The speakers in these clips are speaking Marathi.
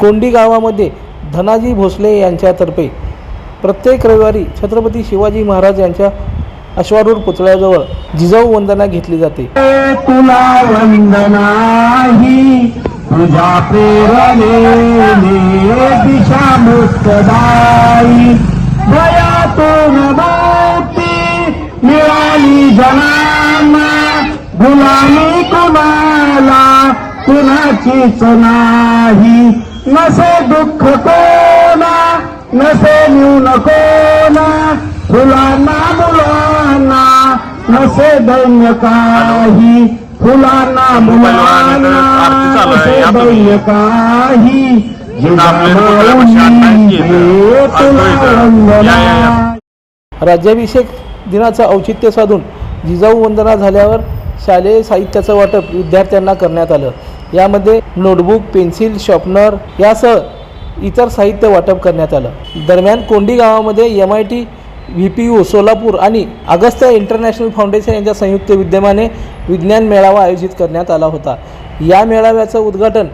कोंडी गावामध्ये धनाजी भोसले यांच्यातर्फे प्रत्येक रविवारी छत्रपती शिवाजी महाराज यांच्या अश्वारूढ पुतळ्याजवळ जिजाऊ वंदना घेतली जाते. तुला वंदनाही तुझ्या प्रेरणेने. मुक्तदाई भयातून मुक्ती मिळाली जनांना गुलामी कुणाला कुणाचीच नाही नसे दुःख कोणा नसे न्यून कोणा? फुलांना मुलांना नसे दैन्य काही? फुलांना मुलांना नसे दैन्य काही? राज्याभिषेक दिनाचं औचित्य साधून जिजाऊ वंदना झाल्यावर शालेय साहित्याचं वाटप विद्यार्थ्यांना करण्यात आलं. यामध्ये नोटबुक पेन्सिल शॉर्पनर यासह इतर साहित्य वाटप करण्यात आलं. दरम्यान कोंडी गावामध्ये M I T V P U Solapur आणि अगस्त्या इंटरनॅशनल फाउंडेशन यांच्या संयुक्त विद्यमाने विज्ञान मेळावा आयोजित करण्यात आला होता. या मेळाव्याचं उद्घाटन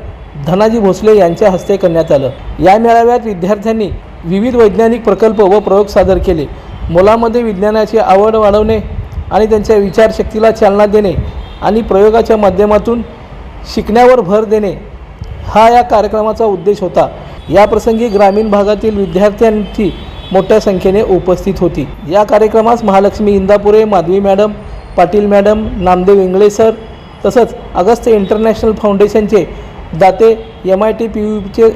धनाजी भोसले यांच्या हस्ते करण्यात आलं. या मेळाव्यात विद्यार्थ्यांनी विविध वैज्ञानिक प्रकल्प व प्रयोग सादर केले. मुलामध्ये विज्ञानाची आवड वाढवणे आणि त्यांच्या विचारशक्तीला चालना देणे आणि प्रयोगाच्या माध्यमातून शिकण्यावर भर देणे हा या कार्यक्रमाचा उद्देश होता. या प्रसंगी ग्रामीण भागातील विद्यार्थ्यांची मोठ्या संख्येने उपस्थित होती. या कार्यक्रमास Mahalakshmi Indapure Madhavi madam Patil madam Namdev Ingale sir तसंच अगस्त इंटरनॅशनल फाउंडेशनचे Date M I T P यूचे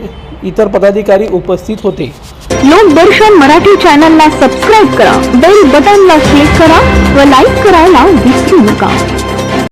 इतर पदाधिकारी उपस्थित होते. लोकदर्शन मराठी चॅनलला सबस्क्राईब करा. बेल बटनला क्लिक करा व लाईक करायला विसरू नका.